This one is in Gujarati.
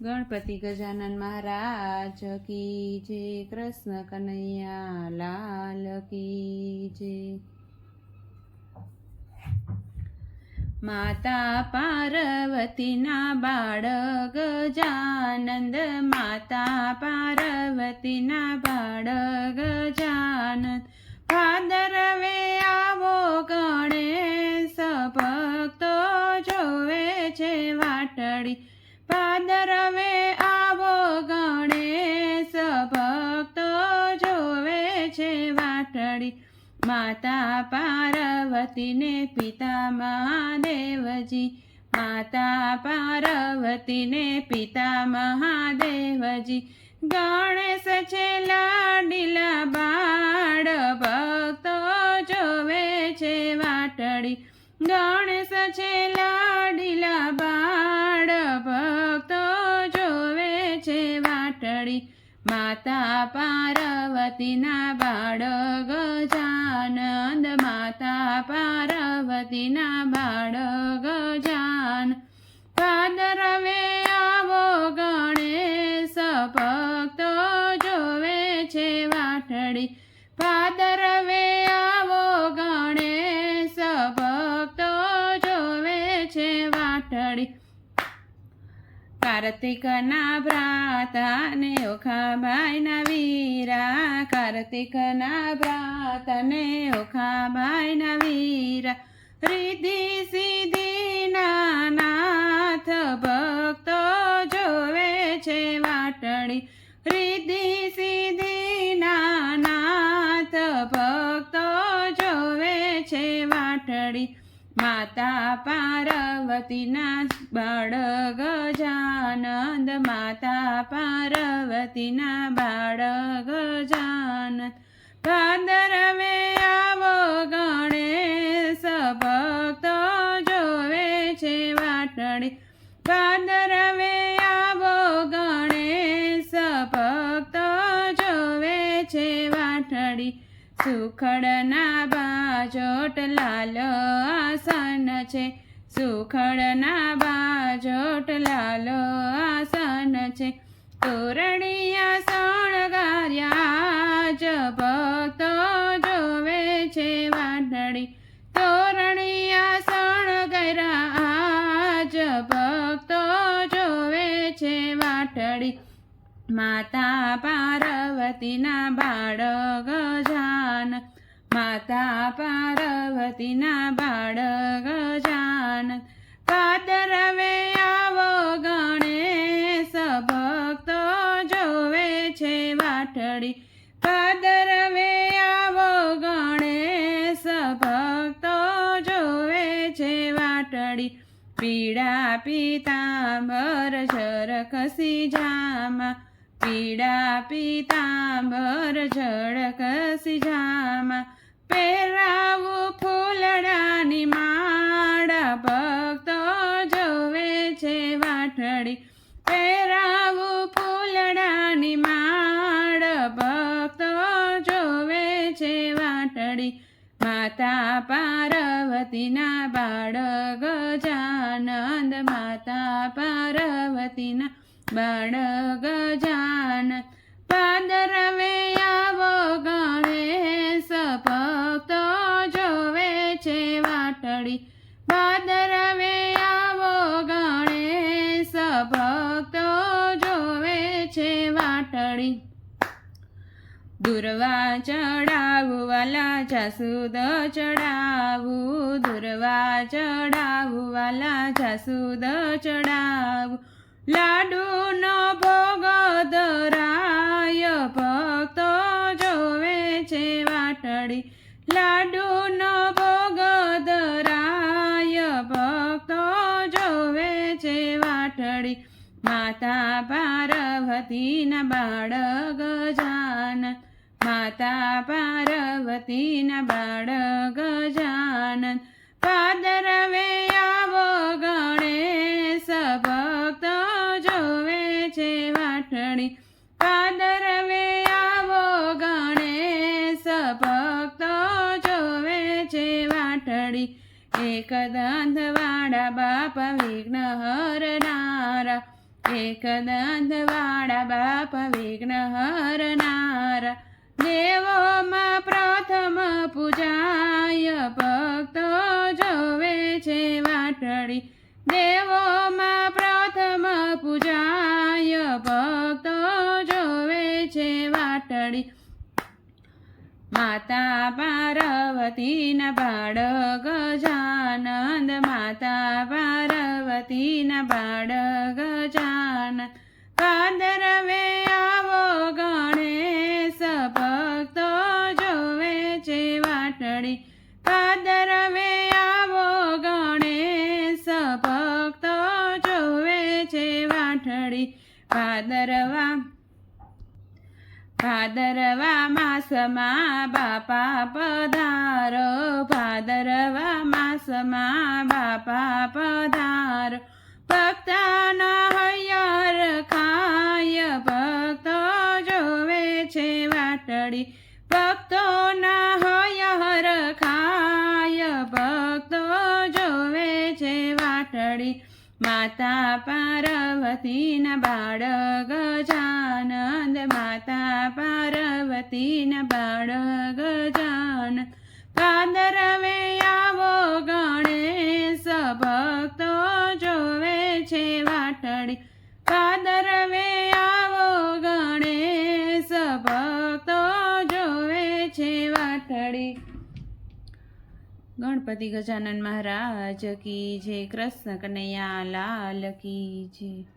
ગણપતિ ગજાનન મહારાજ કી જે કૃષ્ણ કનૈયા, લાલ કી જે માતા પાર્વતીના બાળ ગજાનંદ માતા પાર્વતીના બાળ ગજાનંદ ભાદરવે આવો ગણેશ, ભક્તો જોવે છે વાટડી ભાદરવે માતા પાર્વતીને પિતા મહાદેવજી માતા પાર્વતીને પિતા મહાદેવજી ગણેશ છે લાડીલા બાળ, ભક્તો જોવે છે વાટડી ગણેશ છે લાડીલા બાળ માતા પાર્વતીના બાળ ગજાનંદ માતા પાર્વતીના બાળ ગજાન ભાદરવે આવો ગણેશ, ભક્તો જોવે છે વાટડી કાર્તિકના ભ્રાતાને ઓખાભાઈના વીરા. કાર્તિકના ભ્રાતાને ઓખાભાઈના વીરા. રીધિ સિદ્ધિના નાથ ભક્તો જોવે છે વાટડી રીધિ સિદ્ધિના નાથ ભક્તો જોવે છે વાટડી માતા પાર્વતીના બાળ ગજાનંદ માતા પાર્વતીના બાળ ગજાનંદ ભાદરવે આવો ગણેશ, ભક્તો જોવે છે વાટડી ભાદરવે આવો ગણેશ, ભક્તો જોવે છે વાટડી સુખડના બાજોટ લાલ આસન છે. સુખડના બાજોટ લાલ આસન છે. તોરણિયા શણગાર્યા જ ભક્તો જોવે છે વાંઢળી તોરણિયા શણગાર્યા જ ભક્તો જોવે છે વાટડી માતા પાર્વતીના બાળક જાન. માતા પાર્વતીના બાળક જાન. કાતરવે આવો ગણેશ, ભક્તો જોવે છે વાટડી. કાદરવે આવો ગણેશ, ભક્તો જોવે છે વાટડી. પીડા, પીતાંબર ઝરકસી જામા. પીડા પીતાંબર ઝળકસી જામા પહેરાવું ફૂલડાની માળા, ભક્તો જોવે છે વાટડી પહેરાવું ફૂલડાની માડ ભક્તો જોવે છે વાટડી માતા પાર્વતીના બાળ ગજાનંદ માતા પાર્વતીના બાળ ગજાનંદ પાદરવે આવો ગણેશ ભક્તો જોવે છે વાટડી પાદરવે આવો ગણેશ ભક્તો જોવે છે વાટડી દુર્વા ચડાવું, વાલા જાસુદ ચડાવું, દુર્વા ચડાવું, વાલા જાસુદ ચડાવું. લાડુનો ભોગ ધરાય ભક્તો જોવે છે વાટડી લાડુનો ભોગ ધરાય ભક્તો જોવે છે વાટડી માતા પાર્વતીના બાળક જાન. માતા પાર્વતીના બાળક જાન. પાદરવે ભક્તો જોવે છે વાટડી. એક દંતવાળા બાપ વિઘ્ન હરનારા એક દંતવાળા બાપ વિઘ્ન હરનારા દેવોમાં પ્રથમ પૂજાય ભક્તો જોવે છે વાટડી. દેવોમાં પ્રથમ પૂજાય ભક્તો જોવે છે વાટડી. માતા પાર્વતીના બાળ ગજાનંદ માતા પાર્વતીના બાળ ગજાનંદ કાદરવે આવો ગણેશ, ભક્તો જોવે છે વાટડી. કાદરવે આવો ગણેશ, ભક્તો જોવે છે વાટડી. ભાદરવા ભાદરવા માસમાં બાપા પધારો. ભાદરવા માસમાં બાપા પધારો. ભક્તના હૈયર ખાય, ભક્તો જોવે છે વાટડી. ભક્તોના હૈયર માતા પાર્વતીના બાળ ગજાનંદ માતા પાર્વતીના બાળ ગજાન કાદરવે આવો ગણેશ, ભક્તો જોવે છે વાટડી કાદરવે આવો ગણેશ, ભક્તો જોવે છે વાટડી ગણપતિ ગજાનન મહારાજ કી જય કૃષ્ણ કનૈયા લાલ કી જય.